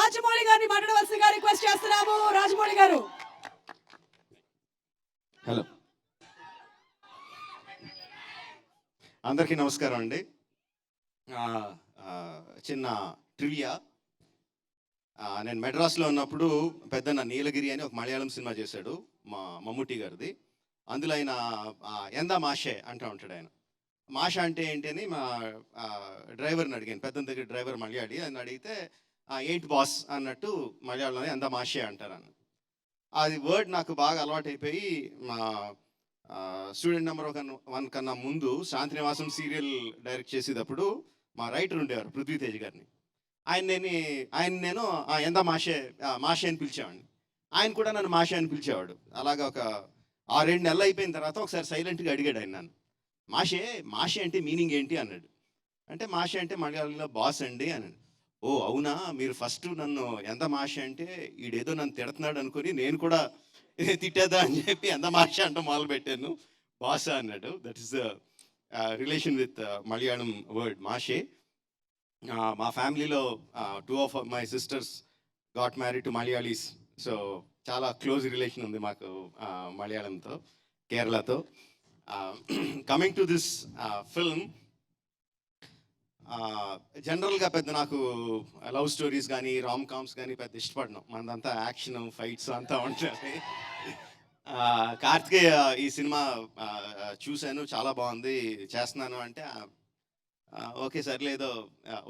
రాజమౌళి గారిని మాట్లాడవలసిందిగా రిక్వెస్ట్ చేస్తున్నాము. రాజమౌళి గారు. హలో. అందరికీ నమస్కారం అండి. చిన్న ట్రివియా. నేను మెడ్రాస్లో ఉన్నప్పుడు పెద్దన్న నీలగిరి అని ఒక మలయాళం సినిమా చేశాడు మా మమ్ముట్టి గారిది. అందులో ఆయన ఎందా మాషే అంటూ ఉంటాడు ఆయన. మాష అంటే ఏంటి అని మా డ్రైవర్ని అడిగాను. పెద్దన్న దగ్గర డ్రైవర్ మలయాళి. అని అడిగితే ఏంటి బాస్ అన్నట్టు మలయాళంలో ఎందా మాషే అంటారు అన్న అది వర్డ్ నాకు బాగా అలవాటైపోయి మా స్టూడెంట్ నెంబర్ ఒక వన్ కన్నా ముందు శాంతినివాసం సీరియల్ డైరెక్ట్ చేసేటప్పుడు మా రైటర్ ఉండేవారు పృథ్వీతేజ్ గారిని. ఆయన నేను ఆయన నేను "ఆ, మాషే మాషే అని పిలిచేవాడిని. ఆయన కూడా నన్ను మాషే అని పిలిచేవాడు. అలాగా ఒక ఆరేడు నెలలు అయిపోయిన తర్వాత ఒకసారి సైలెంట్గా అడిగాడు ఆయన నన్ను. మాషే మాషే అంటే మీనింగ్ ఏంటి అన్నాడు. అంటే మాషే అంటే మలయాళంలో బాస్ అండి అన్నాడు. ఓ అవునా? మీరు ఫస్ట్ నన్ను ఎంత మాష అంటే ఈడేదో నన్ను తిడుతున్నాడు అనుకుని నేను కూడా తిట్టేదా అని చెప్పి ఎంత మాష అంటే మొదలు పెట్టాను అన్నాడు. That is the relation with Malayalam word మాషే. మా ఫ్యామిలీలో two of my sisters got married to Malayalis so చాలా క్లోజ్ రిలేషన్ ఉంది మాకు మలయాళంతో కేరళతో. కమింగ్ టు దిస్ ఫిల్మ్ జనరల్గా పెద్ద నాకు లవ్ స్టోరీస్ కానీ రామ్ కామ్స్ కానీ పెద్ద ఇష్టపడను. మనదంతా యాక్షన్ ఫైట్స్ అంతా ఉంటుంది. కార్తికేయ ఈ సినిమా చూశాను. చాలా బాగుంది. చేస్తున్నాను అంటే ఓకే సర్లేదో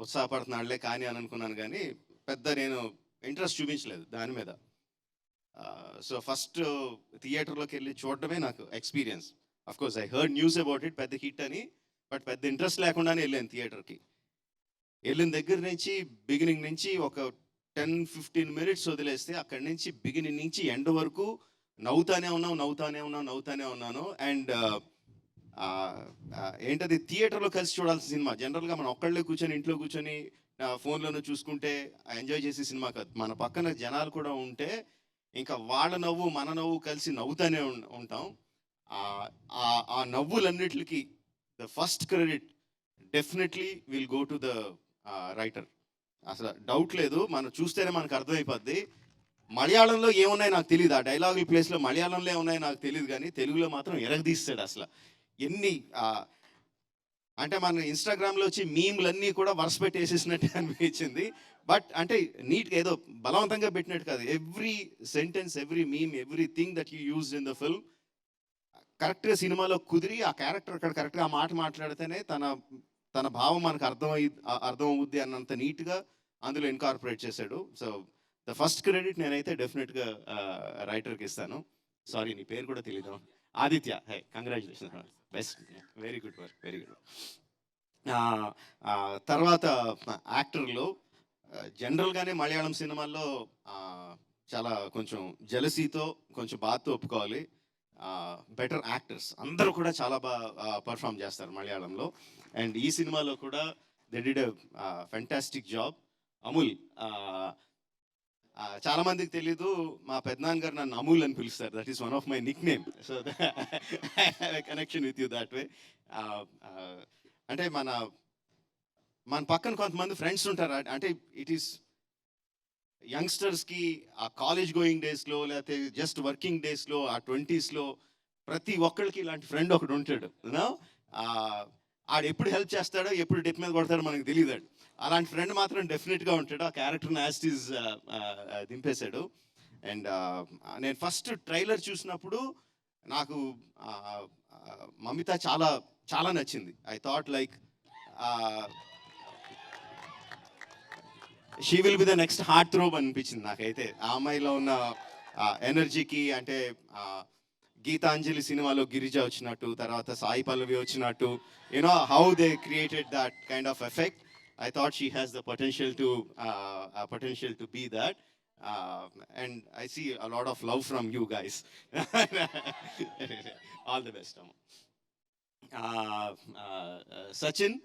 ఉత్సాహపడుతున్నాడులే కానీ అని అనుకున్నాను కానీ పెద్ద నేను ఇంట్రెస్ట్ చూపించలేదు దాని మీద. సో ఫస్ట్ థియేటర్లోకి వెళ్ళి చూడడమే నాకు experience of course I heard news about it పెద్ద హిట్ అని బట్ పెద్ద ఇంట్రెస్ట్ లేకుండానే వెళ్ళాను థియేటర్కి వెళ్ళిన దగ్గర నుంచి బిగినింగ్ నుంచి ఒక టెన్ ఫిఫ్టీన్ మినిట్స్ వదిలేస్తే అక్కడి నుంచి బిగినింగ్ నుంచి ఎండ్ వరకు నవ్వుతానే ఉన్నాం నవ్వుతానే ఉన్నాం నవ్వుతానే ఉన్నాను. అండ్ uh, ఏంటది? థియేటర్లో కలిసి చూడాల్సిన సినిమా. జనరల్గా మనం ఒక్కళ్ళే కూర్చొని ఇంట్లో కూర్చొని ఫోన్లోనూ చూసుకుంటే ఎంజాయ్ చేసే సినిమా కాదు. మన పక్కన జనాలు కూడా ఉంటే ఇంకా వాళ్ళ నవ్వు మన నవ్వు కలిసి నవ్వుతానే ఉంటాం. ఆ- ఆ నవ్వులన్నిటికి the first credit definitely will go to the writer అసలు డౌట్ లేదు మనం చూస్తేనే మనకు అర్థమైపోద్ది. మలయాళంలో ఏమున్నాయి నాకు తెలియదు ఆ డైలాగుల ప్లేస్లో మలయాళంలో ఏమున్నాయి నాకు తెలియదు కానీ తెలుగులో మాత్రం ఎరగదీస్తాడు అసలు. ఎన్ని అంటే మన ఇన్స్టాగ్రామ్లో వచ్చి మీమ్లన్నీ కూడా వరుస పెట్టేసేసినట్టు అనిపించింది. బట్ అంటే నీట్గా ఏదో బలవంతంగా పెట్టినట్టు కాదు. Every sentence every meme every thing that you use in the film కరెక్ట్గా సినిమాలో కుదిరి ఆ క్యారెక్టర్ అక్కడ కరెక్ట్గా ఆ మాట మాట్లాడితేనే తన తన భావం మనకు అర్థం అర్థమవుద్ది అన్నంత నీట్గా అందులో ఇన్కార్పొరేట్ చేశాడు. సో ద ఫస్ట్ క్రెడిట్ నేనైతే డెఫినెట్గా రైటర్కి ఇస్తాను. సారీ నీ పేరు కూడా తెలియదు Aditya hey congratulation best very good work very good తర్వాత యాక్టర్లు జనరల్గానే మలయాళం సినిమాల్లో చాలా కొంచెం జలసీతో కొంచెం బాధతో ఒప్పుకోవాలి. బెటర్ యాక్టర్స్ అందరూ కూడా చాలా బాగా పర్ఫామ్ చేస్తారు మలయాళంలో. అండ్ ఈ సినిమాలో కూడా they did fantastic job Amul చాలా మందికి తెలీదు మా పెద్దనాన్న గారు నన్ను అమూల్ అని పిలుస్తారు. That is one of my nickname so connection with you that way అంటే మన మన పక్కన కొంతమంది ఫ్రెండ్స్ ఉంటారు. అంటే ఇట్ ఈస్ యంగ్స్టర్స్కి ఆ కాలేజ్ గోయింగ్ డేస్లో లేకపోతే జస్ట్ వర్కింగ్ డేస్లో ఆ ట్వంటీస్లో ప్రతి ఒక్కరికి ఇలాంటి ఫ్రెండ్ ఒకడు ఉంటాడు. ఆడు ఎప్పుడు హెల్ప్ చేస్తాడో ఎప్పుడు డెప్ మీద కొడతాడో మనకు తెలియదు అలాంటి ఫ్రెండ్ మాత్రం డెఫినెట్గా ఉంటాడు. ఆ క్యారెక్టర్ని యాస్టీస్ దింపేశాడు. అండ్ నేను ఫస్ట్ ట్రైలర్ చూసినప్పుడు నాకు మమిత చాలా చాలా నచ్చింది. I thought like she will be the next heartthrob అనిపించింది నాకైతే. ఆ అమ్మాయిలో ఉన్న ఎనర్జీకి అంటే గీతాంజలి సినిమాలో గిరిజ వచ్చినట్టు తర్వాత సాయి పల్లవి వచ్చినట్టు you know how they created that kind of effect I thought she has the potential to potential to be that and I see a lot of love from you guys all the best అమ్మ. Sachin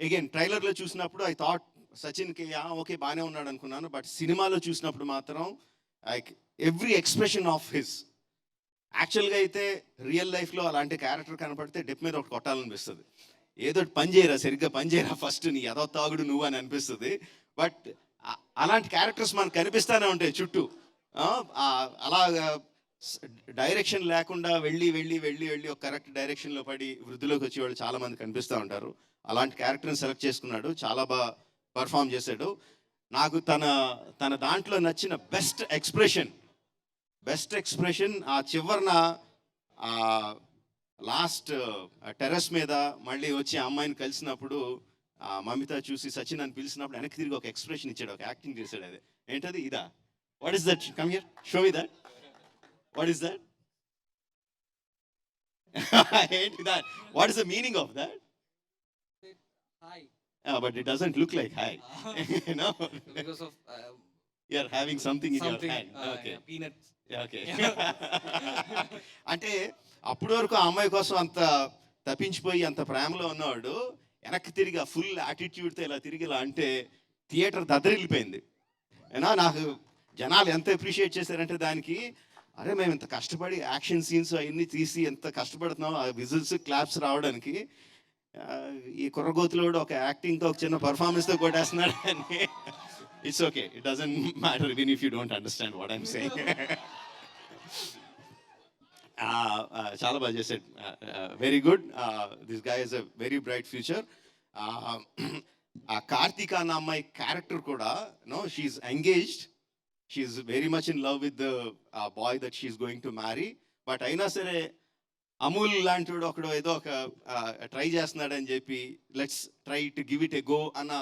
again ట్రైలర్లో చూసినప్పుడు I thought సచిన్కి okay బాగానే ఉన్నాడు అనుకున్నాను but సినిమాలో చూసినప్పుడు మాత్రం like every expression of his. యాక్చువల్గా అయితే రియల్ లైఫ్లో అలాంటి క్యారెక్టర్ కనపడితే డెప్ మీద ఒకటి కొట్టాలనిపిస్తుంది. ఏదో పని చేయరా సరిగ్గా పని చేయరా ఫస్ట్ నీ ఎదో తాగుడు నువ్వు అని అనిపిస్తుంది. బట్ అలాంటి క్యారెక్టర్స్ మనకు కనిపిస్తూనే ఉంటాయి చుట్టూ. అలా అలాగా డైరెక్షన్ లేకుండా వెళ్ళి వెళ్ళి వెళ్ళి వెళ్ళి ఒక కరెక్ట్ డైరెక్షన్లో పడి వృద్ధిలోకి వచ్చేవాళ్ళు వాళ్ళు చాలామంది కనిపిస్తూ ఉంటారు. అలాంటి క్యారెక్టర్ని సెలెక్ట్ చేసుకున్నాడు. చాలా బాగా పర్ఫామ్ చేశాడు. నాకు తన తన దాంట్లో నచ్చిన బెస్ట్ ఎక్స్ప్రెషన్ బెస్ట్ ఎక్స్ప్రెషన్ ఆ చివరన లాస్ట్ టెర్రస్ మీద మళ్ళీ వచ్చి అమ్మాయిని కలిసినప్పుడు మమిత చూసి సచిన్ అని పిలిచినప్పుడు వెనక్కి తిరిగి ఒక ఎక్స్ప్రెషన్ ఇచ్చాడు ఒక యాక్టింగ్ చేశాడు అది. ఏంటది? ఇదా. What is that come here show me that what is that ఏంటి that what is the meaning of that Hi. But it doesn't look like hi no because of uh, you are having something in your something. Hand Uh, okay yeah, peanuts. Okay అంటే అప్పటి వరకు ఆ అమ్మాయి కోసం అంత తప్పించిపోయి అంత ప్రేమలో ఉన్నవాడు వెనక్కి తిరిగి ఫుల్ యాటిట్యూడ్తో ఇలా తిరిగి ఇలా అంటే థియేటర్ దద్దరిల్లిపోయింది ఏనా నాకు జనాలు ఎంత అప్రిషియేట్ చేశారంటే దానికి అరే మేము ఇంత కష్టపడి యాక్షన్ సీన్స్ అవన్నీ తీసి ఎంత కష్టపడుతున్నాం ఆ విజిల్స్ క్లాప్స్ రావడానికి ఆ, ఈ కుర్రగోతులోడు ఒక యాక్టింగ్తో ఒక చిన్న పర్ఫార్మెన్స్తో కొట్టేస్తున్నాడు అని. It's okay it doesn't matter even if you don't understand what I'm saying చాలా బాగా చేసాడు very good this guy is a very bright future ఆ కార్తీక అన్న అమ్మాయి క్యారెక్టర్ కూడా no she's engaged she's very much in love with the boy that she's going to marry but అయినా సరే అమూల్ లాంటి వాడు ఒకడు ఏదో ఒక ట్రై చేస్తున్నాడని చెప్పి let's try to give it a go అన్న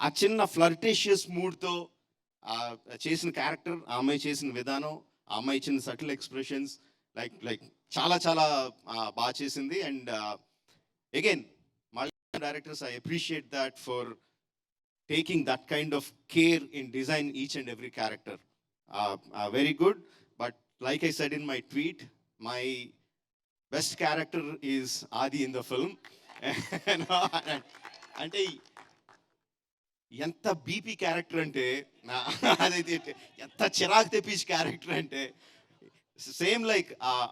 ఆ చిన్న ఫ్లర్టేషియస్ మూడ్తో చేసిన క్యారెక్టర్ ఆ అమ్మాయి చేసిన విధానం ఆ అమ్మాయి ఇచ్చిన సటిల్ ఎక్స్ప్రెషన్స్ లైక్ లైక్ చాలా చాలా బాగా చేసింది. అండ్ అగైన్ మళ్ళీ directors I appreciate that for taking that kind of care in design each and every character very good but like I said in my tweet my best character is Adi in the film అంటే ఎంత BP character అంటే నా అదైతే ఎంత చిరాకు తెప్పించి character అంటే same like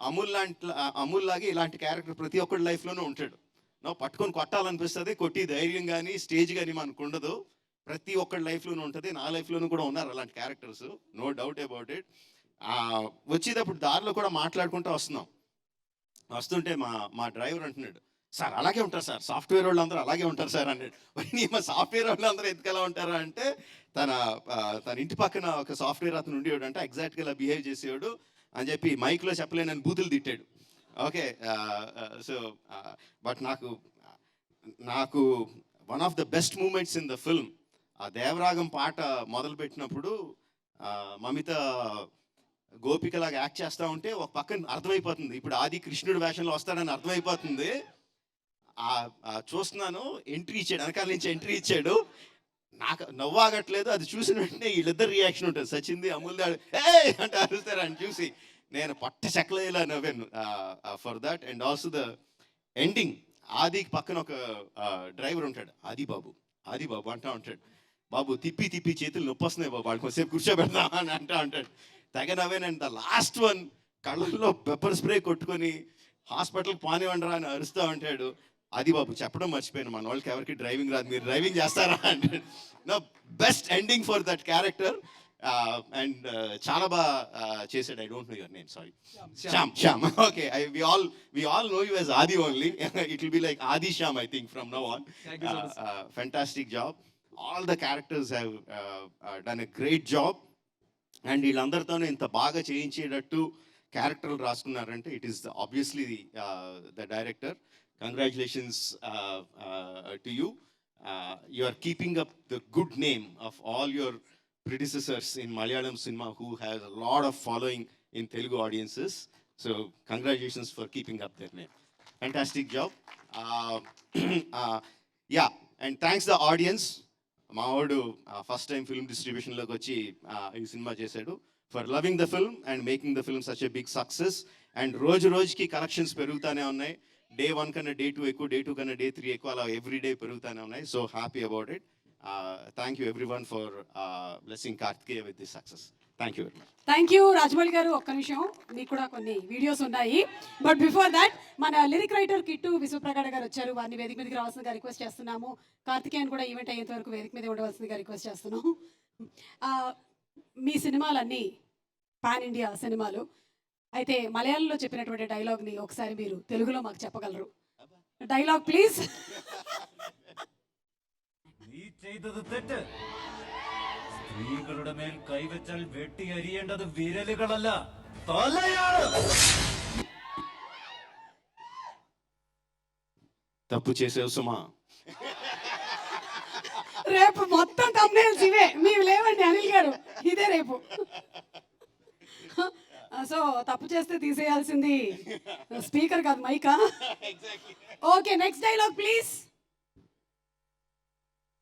Amul లాంటి అమూల్ లాగే ఇలాంటి క్యారెక్టర్ ప్రతి ఒక్కరి లైఫ్లోనూ ఉంటాడు. నా పట్టుకొని కొట్టాలనిపిస్తుంది కొట్టి ధైర్యం కానీ స్టేజ్ కానీ మనకు ఉండదు. ప్రతి ఒక్కరి లైఫ్లోనూ ఉంటుంది. నా లైఫ్లోనూ కూడా ఉన్నారు అలాంటి characters no doubt about it వచ్చేటప్పుడు దారిలో కూడా మాట్లాడుకుంటూ వస్తున్నాం. వస్తుంటే మా మా డ్రైవర్ అంటున్నాడు సార్ అలాగే ఉంటారు సార్ సాఫ్ట్వేర్ వాళ్ళు అందరూ అలాగే ఉంటారు సార్ అన్నాడు. మరి మా సాఫ్ట్వేర్ వాళ్ళు అందరూ ఎందుకు ఎలా ఉంటారా అంటే తన తన ఇంటి పక్కన ఒక సాఫ్ట్వేర్ అతను ఉండేవాడు అంటే ఎగ్జాక్ట్గా ఇలా బిహేవ్ చేసేవాడు అని చెప్పి మైక్లో చెప్పలేనని బూతులు తిట్టాడు. ఓకే సో బట్ నాకు నాకు one of the best moments in the film ఆ దేవరాగం పాట మొదలుపెట్టినప్పుడు మమిత గోపికలాగా యాక్ట్ చేస్తూ ఉంటే ఒక పక్కన అర్థమైపోతుంది. ఇప్పుడు ఆది కృష్ణుడు వేషంలో వస్తాడని అర్థమైపోతుంది. ఆ- చూస్తున్నాను ఎంట్రీ ఇచ్చాడు వెనకాల నుంచి ఎంట్రీ ఇచ్చాడు. నాకు నవ్వాగట్లేదు అది చూసిన వెంటనే వీళ్ళిద్దరు రియాక్షన్ ఉంటుంది. సచింది అమూల్ది ఏ అంటే అరుస్తారు అని చూసి నేను పట్ట చెక్కలేలా నవ్వాను. For that and also the ending ఆదికి పక్కన ఒక డ్రైవర్ ఉంటాడు ఆది బాబు ఆది బాబు అంటా ఉంటాడు. బాబు తిప్పి తిప్పి చేతులు నొప్పి వస్తున్నాయి బాబు వాడికి కొద్దిసేపు కూర్చోబెడదాం అని అంటా ఉంటాడు. తెగ నవ్వానండి ద లాస్ట్ వన్. కళ్ళల్లో పెప్పర్ స్ప్రే కొట్టుకొని హాస్పిటల్ పానివ్వండిరా అని అరుస్తూ ఉంటాడు. అది బాబు చెప్పడం మర్చిపోయాను. మన వాళ్ళకి ఎవరికి డ్రైవింగ్ రాదు. మీరు డ్రైవింగ్ చేస్తారా అంటే no best ending for that character. And చాలా బాగా చేశాడు. I don't know your name. Sorry. Shyam. Shyam. Okay. I we all we all know you as Adi only. It will be like Adi Shyam I think from now on. Fantastic job all the characters have done a great job and వీళ్ళందరితోనే ఇంత బాగా చేయించేటట్టు క్యారెక్టర్లు రాసుకున్నారంటే it is the obviously the the director. Congratulations to you. You are keeping up the good name of all your predecessors in Malayalam cinema who has lot of following in Telugu audiences. So congratulations for keeping up their fantastic job yeah and thanks the audience. మావాడు first time film డిస్ట్రిబ్యూషన్లోకి వచ్చి ఈ cinema చేశాడు. For loving the film and making the film such a big success and రోజు రోజుకి collections పెరుగుతూనే ఉన్నాయి. Day one కన్నా డే టూ ఎక్కువ డే టూ కన్నా డే త్రీ ఎక్కువ అలా ఎవ్రీ డే పెరుగుతూనే ఉన్నాయి. So happy about it thank you everyone for blessing Karthikeya with this success thank you very much thank you Rajamouli గారు. ఒక్క నిమిషం. మీకు కూడా కొన్ని వీడియోస్ ఉన్నాయి. బట్ బిఫోర్ దాట్ మన లిరిక్ రైటర్ కిట్టు విశ్వప్రగాడ గారు వచ్చారు. వారిని వేదిక మీదకి రావాల్సిందిగా రిక్వెస్ట్ చేస్తున్నాము. కార్తికేయన్ కూడా ఈవెంట్ అయ్యేంత వరకు వేదిక మీద ఉండవలసిందిగా రిక్వెస్ట్ చేస్తున్నాం మీ సినిమాలన్నీ పాన్ ఇండియా సినిమాలు. అయితే మలయాళంలో చెప్పినటువంటి డైలాగ్ని ఒకసారి మీరు తెలుగులో మాకు చెప్పగలరు. డైలాగ్ ప్లీజ్ സ്ത്രീകളുടെ മേൽ കൈവച്ചാൽ വെട്ടി അരിയേണ്ടത് വിരലുകളല്ല തലയാണ് తప్పు చేసేవు సుమా రేపు మొత్తం తమ్నేల్స్ ఇవే మీరు లేవండి అనిల్ గారు ఇదే రేపు సో తప్పు చేస్తే తీసేయాల్సింది స్పీకర్ కాదు mica okay next dialogue please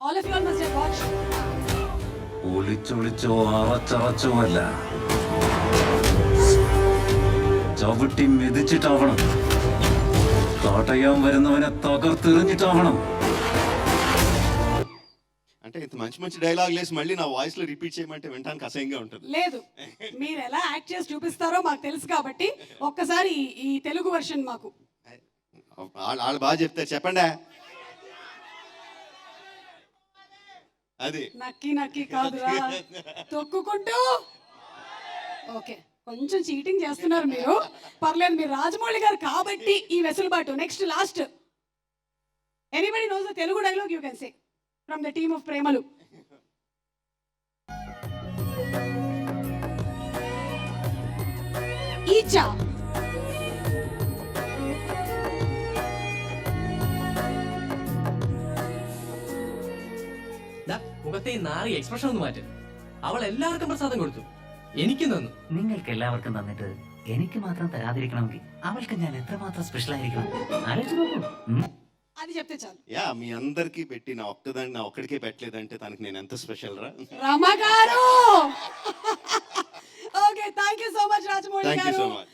all of you all must watch ഒളിച്ചൊളിച്ചോ അറച്ചറച്ചോ അല്ല ചവിട്ടി മെതിച്ചിട്ടാവണം തടയാൻ വരുന്നവനെ തകർത്തെറിഞ്ഞിട്ടാവണം అంటే ఇంత మంచి మంచి డైలాగ్ లేసి మళ్ళీ నా వాయిస్ లో రిపీట్ చేయమంటే వినడానికి అసహ్యంగా ఉంటుంది లేదు మీరు ఎలా యాక్ట్ చేసి చూపిస్తారో మాకు తెలుసు కాబట్టి ఒక్కసారి ఈ- ఈ తెలుగు వర్షన్ మాకు వాళ్ళు వాళ్ళు బాగా చెప్తారు చెప్పండి అది. నక్కి నక్కి కాదురా. తొక్కుకుంటూ. ఓకే కొంచెం చీటింగ్ చేస్తున్నారు మీరు. పర్లేదు మీరు రాజమౌళి గారు కాబట్టి ఈ వెసులుబాటు. Next last anybody knows the Telugu dialogue you can say from the team of Premalu ఈచా മുഖത്തെ ഈ നാറി എക്സ്പ്രഷൻ ഒന്ന് മാറ്റ് അവൾ എല്ലാവർക്കും പ്രസാദം കൊടുത്തു എനിക്ക് തന്നു നിങ്ങൾക്ക് എല്ലാവർക്കും തന്നിട്ട് എനിക്ക് മാത്രം തരാതിരിക്കണമെങ്കിൽ അവൾക്ക് ഞാൻ എത്രമാത്രം സ്പെഷ്യൽ ആയിരിക്കണം ആലോചിച്ച് നോക്കൂ ഉം. అది చెప్తే చాలు యా మీ అందరికీ పెట్టి నా ఒక్కదాన్ని నా ఒక్కడికే పెట్టలేదంటే తనకి నేను ఎంత స్పెషల్ రా Rama garu okay thank you so much Rajamouli thank you garu so much